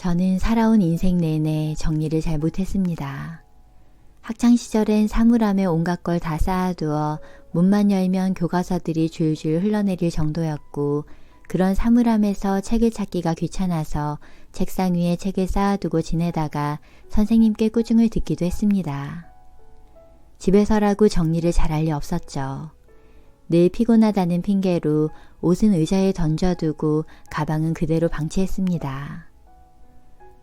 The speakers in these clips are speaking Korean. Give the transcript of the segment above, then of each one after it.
저는 살아온 인생 내내 정리를 잘 못했습니다. 학창시절엔 사물함에 온갖 걸 다 쌓아두어 문만 열면 교과서들이 줄줄 흘러내릴 정도였고 그런 사물함에서 책을 찾기가 귀찮아서 책상 위에 책을 쌓아두고 지내다가 선생님께 꾸중을 듣기도 했습니다. 집에서라고 정리를 잘할 리 없었죠. 늘 피곤하다는 핑계로 옷은 의자에 던져두고 가방은 그대로 방치했습니다.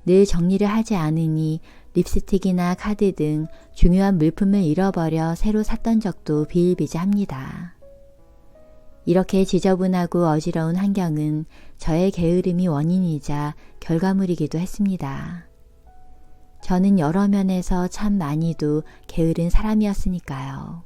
늘 정리를 하지 않으니 립스틱이나 카드 등 중요한 물품을 잃어버려 새로 샀던 적도 비일비재합니다. 이렇게 지저분하고 어지러운 환경은 저의 게으름이 원인이자 결과물이기도 했습니다. 저는 여러 면에서 참 많이도 게으른 사람이었으니까요.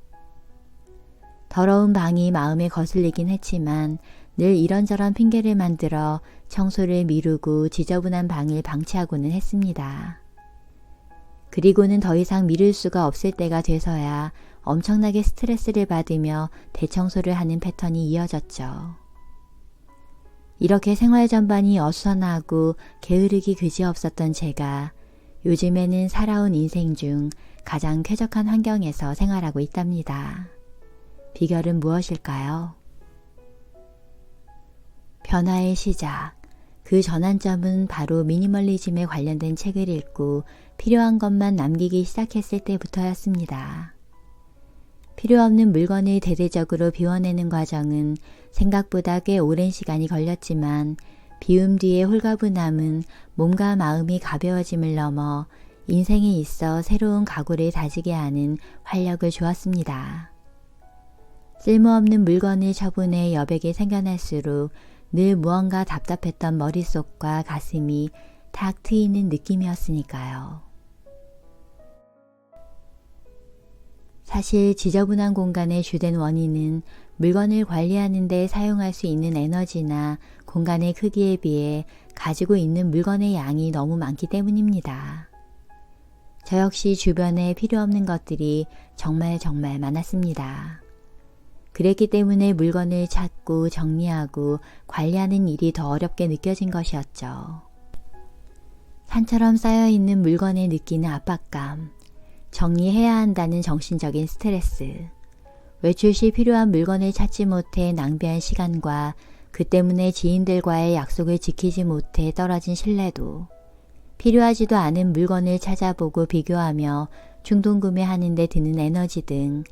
더러운 방이 마음에 거슬리긴 했지만 늘 이런저런 핑계를 만들어 청소를 미루고 지저분한 방을 방치하고는 했습니다. 그리고는 더 이상 미룰 수가 없을 때가 돼서야 엄청나게 스트레스를 받으며 대청소를 하는 패턴이 이어졌죠. 이렇게 생활 전반이 어수선하고 게으르기 그지없었던 제가 요즘에는 살아온 인생 중 가장 쾌적한 환경에서 생활하고 있답니다. 비결은 무엇일까요? 변화의 시작. 그 전환점은 바로 미니멀리즘에 관련된 책을 읽고 필요한 것만 남기기 시작했을 때부터였습니다. 필요 없는 물건을 대대적으로 비워내는 과정은 생각보다 꽤 오랜 시간이 걸렸지만 비움 뒤의 홀가분함은 몸과 마음이 가벼워짐을 넘어 인생에 있어 새로운 각오를 다지게 하는 활력을 주었습니다. 쓸모없는 물건을 처분해 여백이 생겨날수록 늘 무언가 답답했던 머릿속과 가슴이 탁 트이는 느낌이었으니까요. 사실 지저분한 공간의 주된 원인은 물건을 관리하는 데 사용할 수 있는 에너지나 공간의 크기에 비해 가지고 있는 물건의 양이 너무 많기 때문입니다. 저 역시 주변에 필요 없는 것들이 정말 정말 많았습니다. 그랬기 때문에 물건을 찾고 정리하고 관리하는 일이 더 어렵게 느껴진 것이었죠. 산처럼 쌓여있는 물건에 느끼는 압박감, 정리해야 한다는 정신적인 스트레스, 외출 시 필요한 물건을 찾지 못해 낭비한 시간과 그 때문에 지인들과의 약속을 지키지 못해 떨어진 신뢰도, 필요하지도 않은 물건을 찾아보고 비교하며 충동 구매하는 데 드는 에너지 등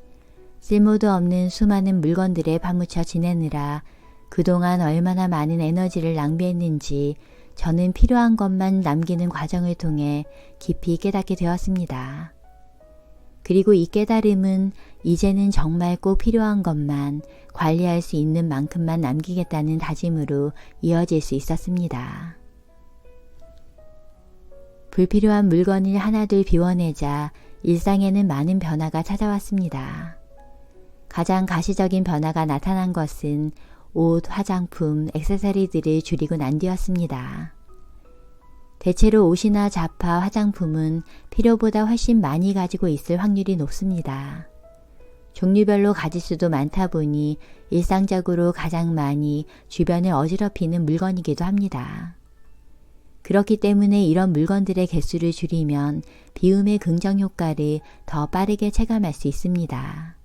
쓸모도 없는 수많은 물건들에 파묻혀 지내느라 그동안 얼마나 많은 에너지를 낭비했는지 저는 필요한 것만 남기는 과정을 통해 깊이 깨닫게 되었습니다. 그리고 이 깨달음은 이제는 정말 꼭 필요한 것만 관리할 수 있는 만큼만 남기겠다는 다짐으로 이어질 수 있었습니다. 불필요한 물건을 하나둘 비워내자 일상에는 많은 변화가 찾아왔습니다. 가장 가시적인 변화가 나타난 것은 옷, 화장품, 액세서리들을 줄이고 난 뒤였습니다. 대체로 옷이나 잡화, 화장품은 필요보다 훨씬 많이 가지고 있을 확률이 높습니다. 종류별로 가짓수도 많다 보니 일상적으로 가장 많이 주변을 어지럽히는 물건이기도 합니다. 그렇기 때문에 이런 물건들의 개수를 줄이면 비움의 긍정 효과를 더 빠르게 체감할 수 있습니다.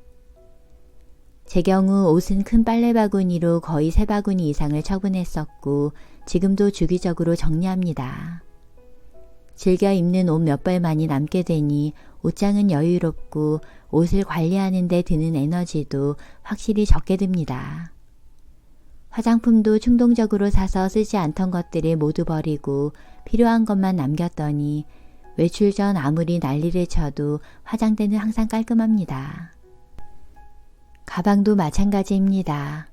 제 경우 옷은 큰 빨래 바구니로 거의 세 바구니 이상을 처분했었고 지금도 주기적으로 정리합니다. 즐겨 입는 옷 몇 벌만이 남게 되니 옷장은 여유롭고 옷을 관리하는 데 드는 에너지도 확실히 적게 듭니다. 화장품도 충동적으로 사서 쓰지 않던 것들을 모두 버리고 필요한 것만 남겼더니 외출 전 아무리 난리를 쳐도 화장대는 항상 깔끔합니다. 가방도 마찬가지입니다.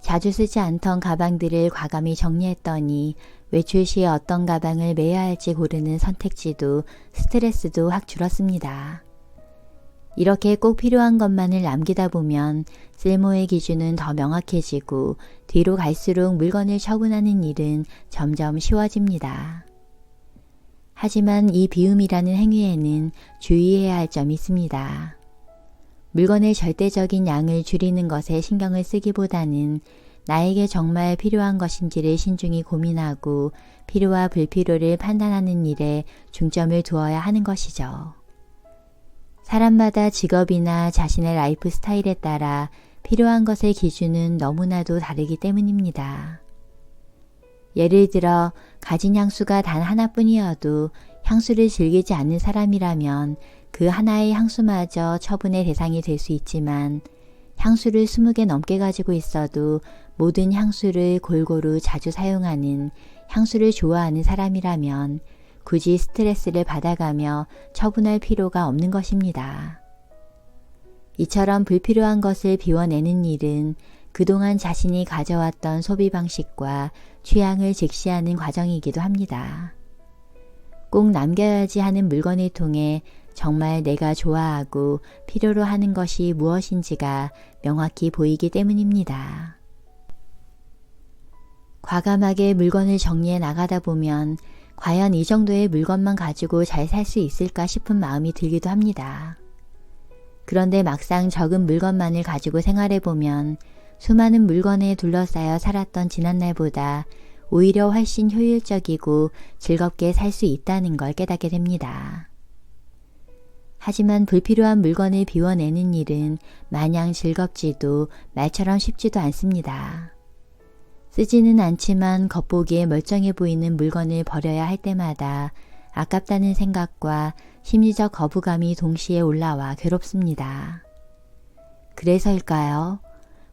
자주 쓰지 않던 가방들을 과감히 정리했더니 외출 시에 어떤 가방을 매야 할지 고르는 선택지도 스트레스도 확 줄었습니다. 이렇게 꼭 필요한 것만을 남기다 보면 쓸모의 기준은 더 명확해지고 뒤로 갈수록 물건을 처분하는 일은 점점 쉬워집니다. 하지만 이 비움이라는 행위에는 주의해야 할 점이 있습니다. 물건의 절대적인 양을 줄이는 것에 신경을 쓰기보다는 나에게 정말 필요한 것인지를 신중히 고민하고 필요와 불필요를 판단하는 일에 중점을 두어야 하는 것이죠. 사람마다 직업이나 자신의 라이프 스타일에 따라 필요한 것의 기준은 너무나도 다르기 때문입니다. 예를 들어 가진 향수가 단 하나뿐이어도 향수를 즐기지 않는 사람이라면 그 하나의 향수마저 처분의 대상이 될 수 있지만 향수를 20개 넘게 가지고 있어도 모든 향수를 골고루 자주 사용하는 향수를 좋아하는 사람이라면 굳이 스트레스를 받아가며 처분할 필요가 없는 것입니다. 이처럼 불필요한 것을 비워내는 일은 그동안 자신이 가져왔던 소비 방식과 취향을 직시하는 과정이기도 합니다. 꼭 남겨야지 하는 물건을 통해 정말 내가 좋아하고 필요로 하는 것이 무엇인지가 명확히 보이기 때문입니다. 과감하게 물건을 정리해 나가다 보면 과연 이 정도의 물건만 가지고 잘 살 수 있을까 싶은 마음이 들기도 합니다. 그런데 막상 적은 물건만을 가지고 생활해 보면 수많은 물건에 둘러싸여 살았던 지난날보다 오히려 훨씬 효율적이고 즐겁게 살 수 있다는 걸 깨닫게 됩니다. 하지만 불필요한 물건을 비워내는 일은 마냥 즐겁지도 말처럼 쉽지도 않습니다. 쓰지는 않지만 겉보기에 멀쩡해 보이는 물건을 버려야 할 때마다 아깝다는 생각과 심리적 거부감이 동시에 올라와 괴롭습니다. 그래서일까요?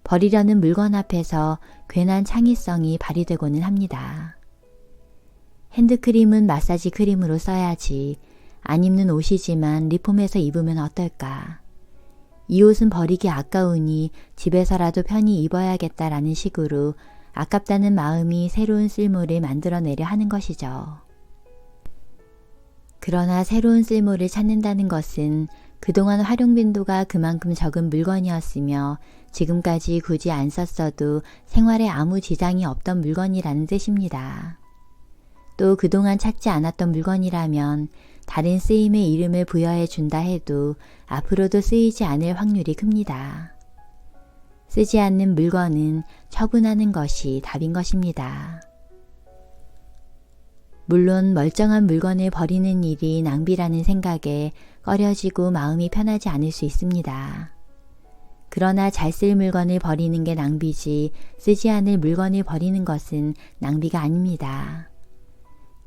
버리려는 물건 앞에서 괜한 창의성이 발휘되고는 합니다. 핸드크림은 마사지 크림으로 써야지. 안 입는 옷이지만 리폼해서 입으면 어떨까? 이 옷은 버리기 아까우니 집에서라도 편히 입어야겠다라는 식으로 아깝다는 마음이 새로운 쓸모를 만들어내려 하는 것이죠. 그러나 새로운 쓸모를 찾는다는 것은 그동안 활용 빈도가 그만큼 적은 물건이었으며 지금까지 굳이 안 썼어도 생활에 아무 지장이 없던 물건이라는 뜻입니다. 또 그동안 찾지 않았던 물건이라면 다른 쓰임의 이름을 부여해 준다 해도 앞으로도 쓰이지 않을 확률이 큽니다. 쓰지 않는 물건은 처분하는 것이 답인 것입니다. 물론 멀쩡한 물건을 버리는 일이 낭비라는 생각에 꺼려지고 마음이 편하지 않을 수 있습니다. 그러나 잘 쓸 물건을 버리는 게 낭비지 쓰지 않을 물건을 버리는 것은 낭비가 아닙니다.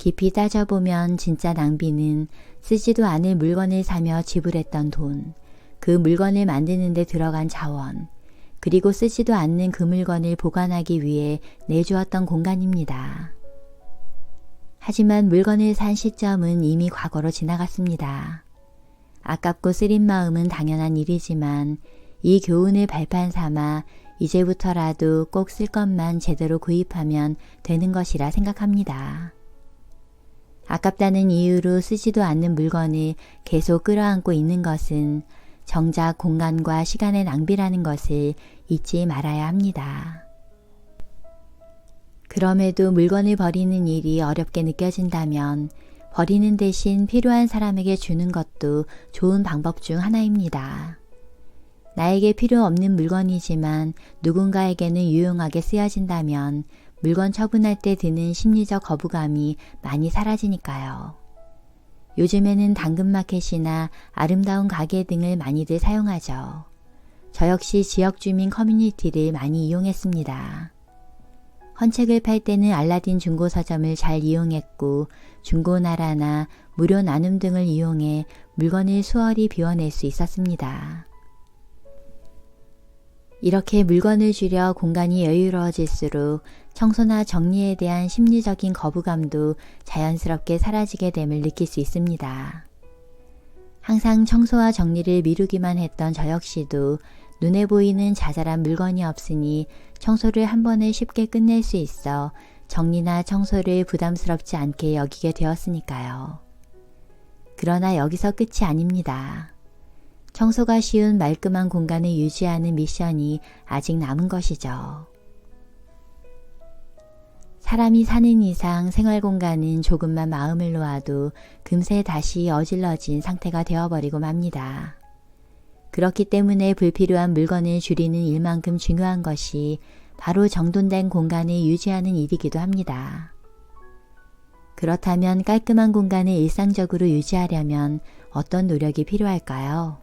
깊이 따져보면 진짜 낭비는 쓰지도 않을 물건을 사며 지불했던 돈, 그 물건을 만드는 데 들어간 자원, 그리고 쓰지도 않는 그 물건을 보관하기 위해 내주었던 공간입니다. 하지만 물건을 산 시점은 이미 과거로 지나갔습니다. 아깝고 쓰린 마음은 당연한 일이지만 이 교훈을 발판 삼아 이제부터라도 꼭 쓸 것만 제대로 구입하면 되는 것이라 생각합니다. 아깝다는 이유로 쓰지도 않는 물건을 계속 끌어안고 있는 것은 정작 공간과 시간의 낭비라는 것을 잊지 말아야 합니다. 그럼에도 물건을 버리는 일이 어렵게 느껴진다면 버리는 대신 필요한 사람에게 주는 것도 좋은 방법 중 하나입니다. 나에게 필요 없는 물건이지만 누군가에게는 유용하게 쓰여진다면 물건 처분할 때 드는 심리적 거부감이 많이 사라지니까요. 요즘에는 당근마켓이나 아름다운 가게 등을 많이들 사용하죠. 저 역시 지역 주민 커뮤니티를 많이 이용했습니다. 헌책을 팔 때는 알라딘 중고 서점을 잘 이용했고 중고나라나 무료 나눔 등을 이용해 물건을 수월히 비워낼 수 있었습니다. 이렇게 물건을 줄여 공간이 여유로워질수록 청소나 정리에 대한 심리적인 거부감도 자연스럽게 사라지게 됨을 느낄 수 있습니다. 항상 청소와 정리를 미루기만 했던 저 역시도 눈에 보이는 자잘한 물건이 없으니 청소를 한 번에 쉽게 끝낼 수 있어 정리나 청소를 부담스럽지 않게 여기게 되었으니까요. 그러나 여기서 끝이 아닙니다. 청소가 쉬운 말끔한 공간을 유지하는 미션이 아직 남은 것이죠. 사람이 사는 이상 생활 공간은 조금만 마음을 놓아도 금세 다시 어질러진 상태가 되어버리고 맙니다. 그렇기 때문에 불필요한 물건을 줄이는 일만큼 중요한 것이 바로 정돈된 공간을 유지하는 일이기도 합니다. 그렇다면 깔끔한 공간을 일상적으로 유지하려면 어떤 노력이 필요할까요?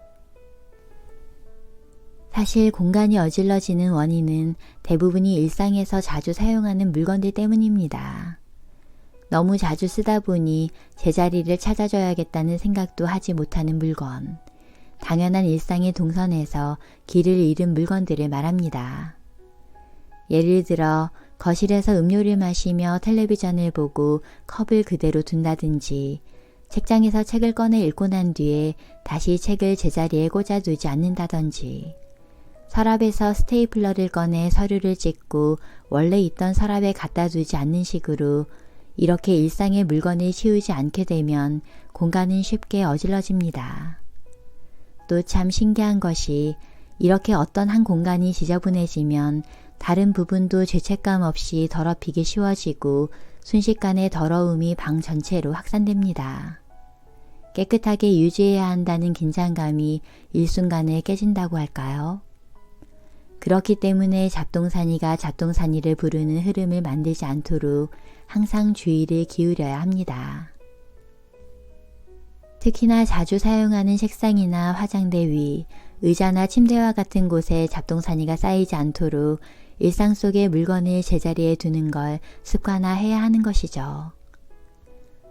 사실 공간이 어질러지는 원인은 대부분이 일상에서 자주 사용하는 물건들 때문입니다. 너무 자주 쓰다 보니 제자리를 찾아줘야겠다는 생각도 하지 못하는 물건, 당연한 일상의 동선에서 길을 잃은 물건들을 말합니다. 예를 들어 거실에서 음료를 마시며 텔레비전을 보고 컵을 그대로 둔다든지 책장에서 책을 꺼내 읽고 난 뒤에 다시 책을 제자리에 꽂아두지 않는다든지 서랍에서 스테이플러를 꺼내 서류를 찍고 원래 있던 서랍에 갖다 두지 않는 식으로 이렇게 일상의 물건을 치우지 않게 되면 공간은 쉽게 어질러집니다. 또 참 신기한 것이 이렇게 어떤 한 공간이 지저분해지면 다른 부분도 죄책감 없이 더럽히기 쉬워지고 순식간에 더러움이 방 전체로 확산됩니다. 깨끗하게 유지해야 한다는 긴장감이 일순간에 깨진다고 할까요? 그렇기 때문에 잡동사니가 잡동사니를 부르는 흐름을 만들지 않도록 항상 주의를 기울여야 합니다. 특히나 자주 사용하는 책상이나 화장대 위, 의자나 침대와 같은 곳에 잡동사니가 쌓이지 않도록 일상 속의 물건을 제자리에 두는 걸 습관화해야 하는 것이죠.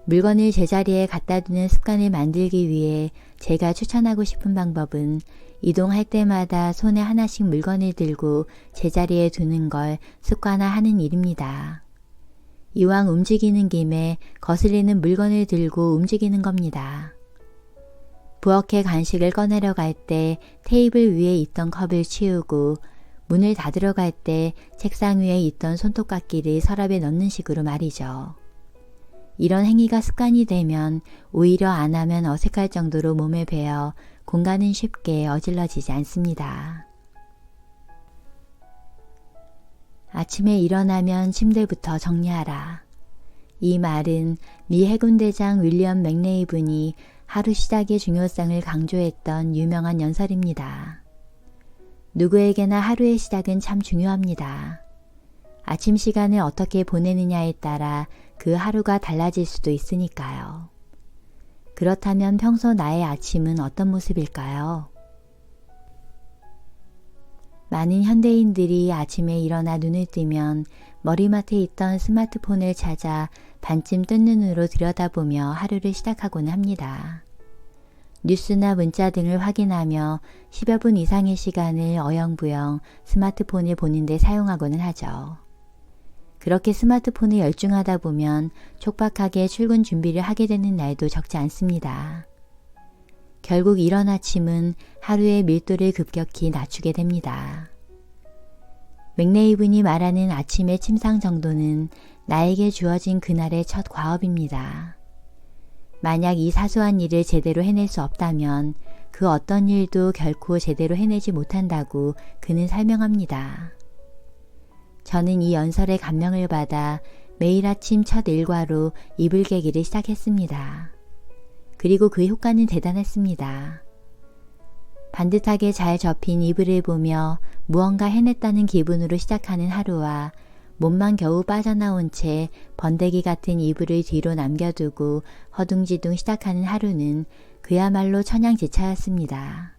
물건을 제자리에 갖다 두는 습관을 만들기 위해 제가 추천하고 싶은 방법은 이동할 때마다 손에 하나씩 물건을 들고 제자리에 두는 걸 습관화하는 일입니다. 이왕 움직이는 김에 거슬리는 물건을 들고 움직이는 겁니다. 부엌에 간식을 꺼내려 갈 때 테이블 위에 있던 컵을 치우고 문을 닫으러 갈 때 책상 위에 있던 손톱깎이를 서랍에 넣는 식으로 말이죠. 이런 행위가 습관이 되면 오히려 안 하면 어색할 정도로 몸에 배어 공간은 쉽게 어질러지지 않습니다. 아침에 일어나면 침대부터 정리하라. 이 말은 미 해군대장 윌리엄 맥레이븐이 하루 시작의 중요성을 강조했던 유명한 연설입니다. 누구에게나 하루의 시작은 참 중요합니다. 아침 시간을 어떻게 보내느냐에 따라 그 하루가 달라질 수도 있으니까요. 그렇다면 평소 나의 아침은 어떤 모습일까요? 많은 현대인들이 아침에 일어나 눈을 뜨면 머리맡에 있던 스마트폰을 찾아 반쯤 뜬 눈으로 들여다보며 하루를 시작하곤 합니다. 뉴스나 문자 등을 확인하며 10여 분 이상의 시간을 어영부영 스마트폰을 보는데 사용하고는 하죠. 그렇게 스마트폰에 열중하다 보면 촉박하게 출근 준비를 하게 되는 날도 적지 않습니다. 결국 이런 아침은 하루의 밀도를 급격히 낮추게 됩니다. 맥네이븐이 말하는 아침의 침상 정도는 나에게 주어진 그날의 첫 과업입니다. 만약 이 사소한 일을 제대로 해낼 수 없다면 그 어떤 일도 결코 제대로 해내지 못한다고 그는 설명합니다. 저는 이 연설의 감명을 받아 매일 아침 첫 일과로 이불 개기를 시작했습니다. 그리고 그 효과는 대단했습니다. 반듯하게 잘 접힌 이불을 보며 무언가 해냈다는 기분으로 시작하는 하루와 몸만 겨우 빠져나온 채 번데기 같은 이불을 뒤로 남겨두고 허둥지둥 시작하는 하루는 그야말로 천양지차였습니다.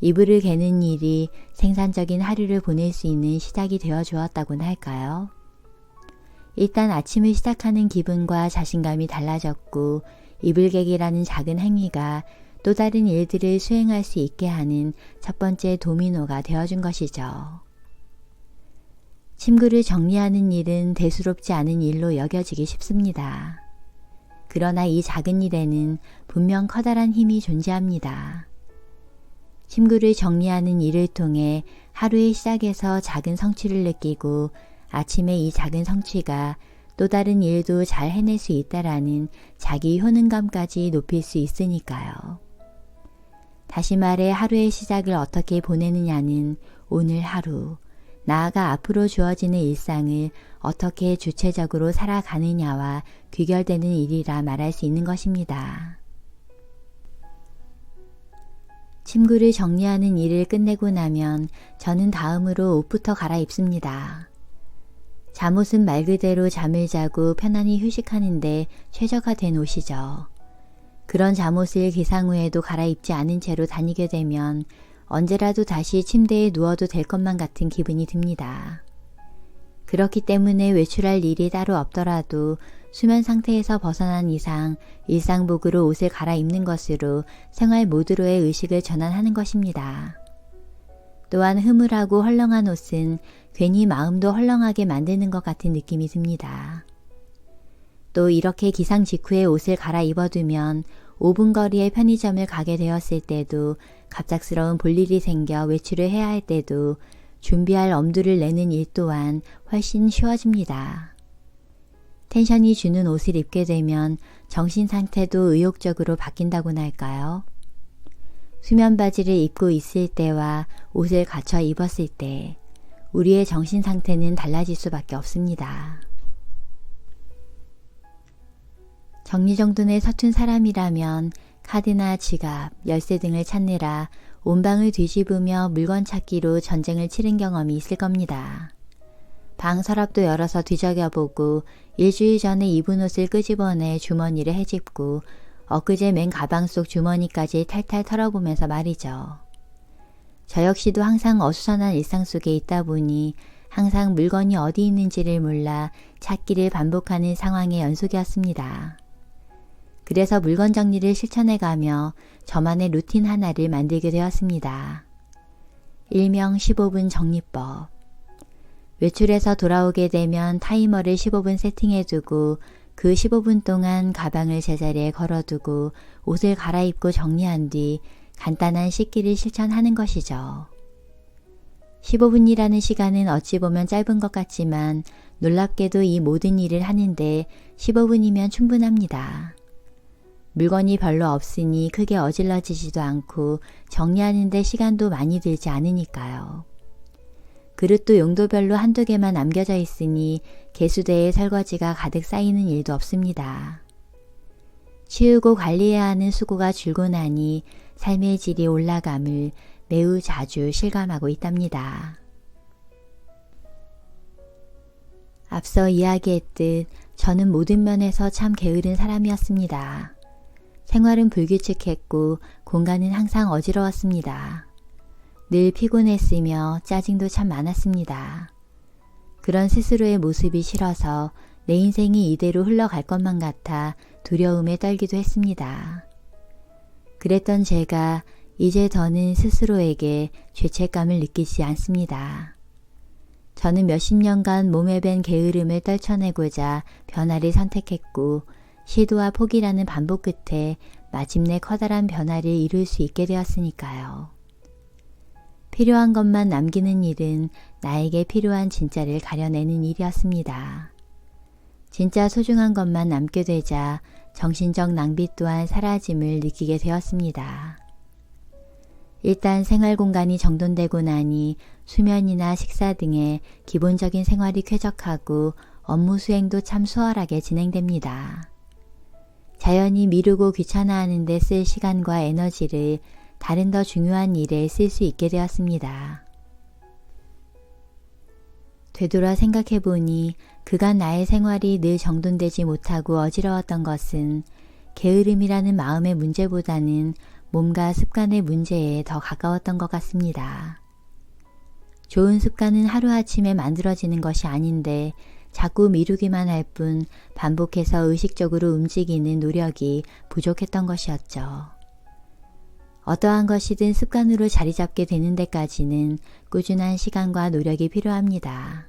이불을 개는 일이 생산적인 하루를 보낼 수 있는 시작이 되어 주었다고나 할까요? 일단 아침을 시작하는 기분과 자신감이 달라졌고 이불개기라는 작은 행위가 또 다른 일들을 수행할 수 있게 하는 첫 번째 도미노가 되어준 것이죠. 침구를 정리하는 일은 대수롭지 않은 일로 여겨지기 쉽습니다. 그러나 이 작은 일에는 분명 커다란 힘이 존재합니다. 침구를 정리하는 일을 통해 하루의 시작에서 작은 성취를 느끼고 아침에 이 작은 성취가 또 다른 일도 잘 해낼 수 있다라는 자기 효능감까지 높일 수 있으니까요. 다시 말해 하루의 시작을 어떻게 보내느냐는 오늘 하루, 나아가 앞으로 주어지는 일상을 어떻게 주체적으로 살아가느냐와 귀결되는 일이라 말할 수 있는 것입니다. 침구를 정리하는 일을 끝내고 나면 저는 다음으로 옷부터 갈아입습니다. 잠옷은 말 그대로 잠을 자고 편안히 휴식하는데 최저가 된 옷이죠. 그런 잠옷을 기상 후에도 갈아입지 않은 채로 다니게 되면 언제라도 다시 침대에 누워도 될 것만 같은 기분이 듭니다. 그렇기 때문에 외출할 일이 따로 없더라도 수면 상태에서 벗어난 이상 일상복으로 옷을 갈아입는 것으로 생활 모드로의 의식을 전환하는 것입니다. 또한 흐물하고 헐렁한 옷은 괜히 마음도 헐렁하게 만드는 것 같은 느낌이 듭니다. 또 이렇게 기상 직후에 옷을 갈아입어두면 5분 거리의 편의점을 가게 되었을 때도 갑작스러운 볼일이 생겨 외출을 해야 할 때도 준비할 엄두를 내는 일 또한 훨씬 쉬워집니다. 텐션이 주는 옷을 입게 되면 정신 상태도 의욕적으로 바뀐다고나 할까요? 수면 바지를 입고 있을 때와 옷을 갖춰 입었을 때 우리의 정신 상태는 달라질 수밖에 없습니다. 정리정돈에 서툰 사람이라면 카드나 지갑, 열쇠 등을 찾느라 온 방을 뒤집으며 물건 찾기로 전쟁을 치른 경험이 있을 겁니다. 방 서랍도 열어서 뒤적여보고 일주일 전에 입은 옷을 끄집어내 주머니를 헤집고 엊그제 맨 가방 속 주머니까지 탈탈 털어보면서 말이죠. 저 역시도 항상 어수선한 일상 속에 있다 보니 항상 물건이 어디 있는지를 몰라 찾기를 반복하는 상황의 연속이었습니다. 그래서 물건 정리를 실천해가며 저만의 루틴 하나를 만들게 되었습니다. 일명 15분 정리법. 외출해서 돌아오게 되면 타이머를 15분 세팅해두고 그 15분 동안 가방을 제자리에 걸어두고 옷을 갈아입고 정리한 뒤 간단한 씻기를 실천하는 것이죠. 15분이라는 시간은 어찌 보면 짧은 것 같지만 놀랍게도 이 모든 일을 하는데 15분이면 충분합니다. 물건이 별로 없으니 크게 어질러지지도 않고 정리하는데 시간도 많이 들지 않으니까요. 그릇도 용도별로 한두 개만 남겨져 있으니 개수대에 설거지가 가득 쌓이는 일도 없습니다. 치우고 관리해야 하는 수고가 줄고 나니 삶의 질이 올라감을 매우 자주 실감하고 있답니다. 앞서 이야기했듯 저는 모든 면에서 참 게으른 사람이었습니다. 생활은 불규칙했고 공간은 항상 어지러웠습니다. 늘 피곤했으며 짜증도 참 많았습니다. 그런 스스로의 모습이 싫어서 내 인생이 이대로 흘러갈 것만 같아 두려움에 떨기도 했습니다. 그랬던 제가 이제 더는 스스로에게 죄책감을 느끼지 않습니다. 저는 몇십 년간 몸에 밴 게으름을 떨쳐내고자 변화를 선택했고 시도와 포기라는 반복 끝에 마침내 커다란 변화를 이룰 수 있게 되었으니까요. 필요한 것만 남기는 일은 나에게 필요한 진짜를 가려내는 일이었습니다. 진짜 소중한 것만 남게 되자 정신적 낭비 또한 사라짐을 느끼게 되었습니다. 일단 생활 공간이 정돈되고 나니 수면이나 식사 등의 기본적인 생활이 쾌적하고 업무 수행도 참 수월하게 진행됩니다. 자연히 미루고 귀찮아하는 데 쓸 시간과 에너지를 다른 더 중요한 일에 쓸 수 있게 되었습니다. 되돌아 생각해보니 그간 나의 생활이 늘 정돈되지 못하고 어지러웠던 것은 게으름이라는 마음의 문제보다는 몸과 습관의 문제에 더 가까웠던 것 같습니다. 좋은 습관은 하루아침에 만들어지는 것이 아닌데 자꾸 미루기만 할 뿐 반복해서 의식적으로 움직이는 노력이 부족했던 것이었죠. 어떠한 것이든 습관으로 자리 잡게 되는 데까지는 꾸준한 시간과 노력이 필요합니다.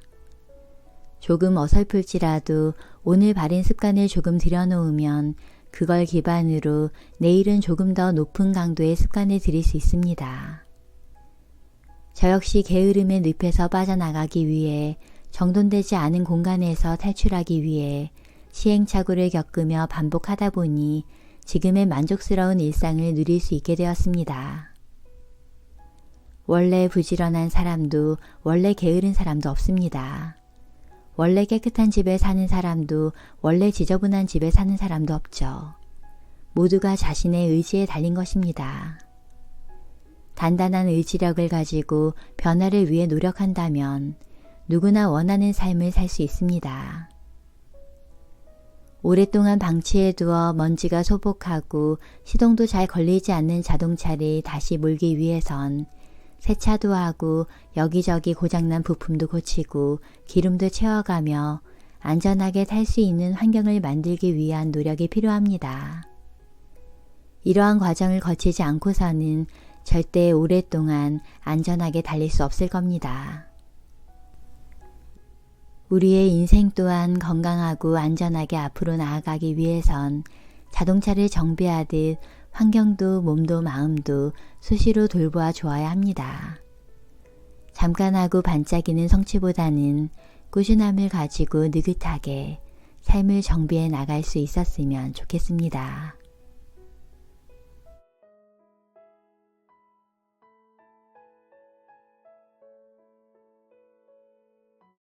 조금 어설플지라도 오늘 바른 습관을 조금 들여놓으면 그걸 기반으로 내일은 조금 더 높은 강도의 습관을 들일 수 있습니다. 저 역시 게으름의 늪에서 빠져나가기 위해 정돈되지 않은 공간에서 탈출하기 위해 시행착오를 겪으며 반복하다 보니 지금의 만족스러운 일상을 누릴 수 있게 되었습니다. 원래 부지런한 사람도 원래 게으른 사람도 없습니다. 원래 깨끗한 집에 사는 사람도 원래 지저분한 집에 사는 사람도 없죠. 모두가 자신의 의지에 달린 것입니다. 단단한 의지력을 가지고 변화를 위해 노력한다면 누구나 원하는 삶을 살 수 있습니다. 오랫동안 방치해 두어 먼지가 소복하고 시동도 잘 걸리지 않는 자동차를 다시 몰기 위해선 세차도 하고 여기저기 고장난 부품도 고치고 기름도 채워가며 안전하게 탈 수 있는 환경을 만들기 위한 노력이 필요합니다. 이러한 과정을 거치지 않고서는 절대 오랫동안 안전하게 달릴 수 없을 겁니다. 우리의 인생 또한 건강하고 안전하게 앞으로 나아가기 위해선 자동차를 정비하듯 환경도 몸도 마음도 수시로 돌보아 주어야 합니다. 잠깐 하고 반짝이는 성취보다는 꾸준함을 가지고 느긋하게 삶을 정비해 나갈 수 있었으면 좋겠습니다.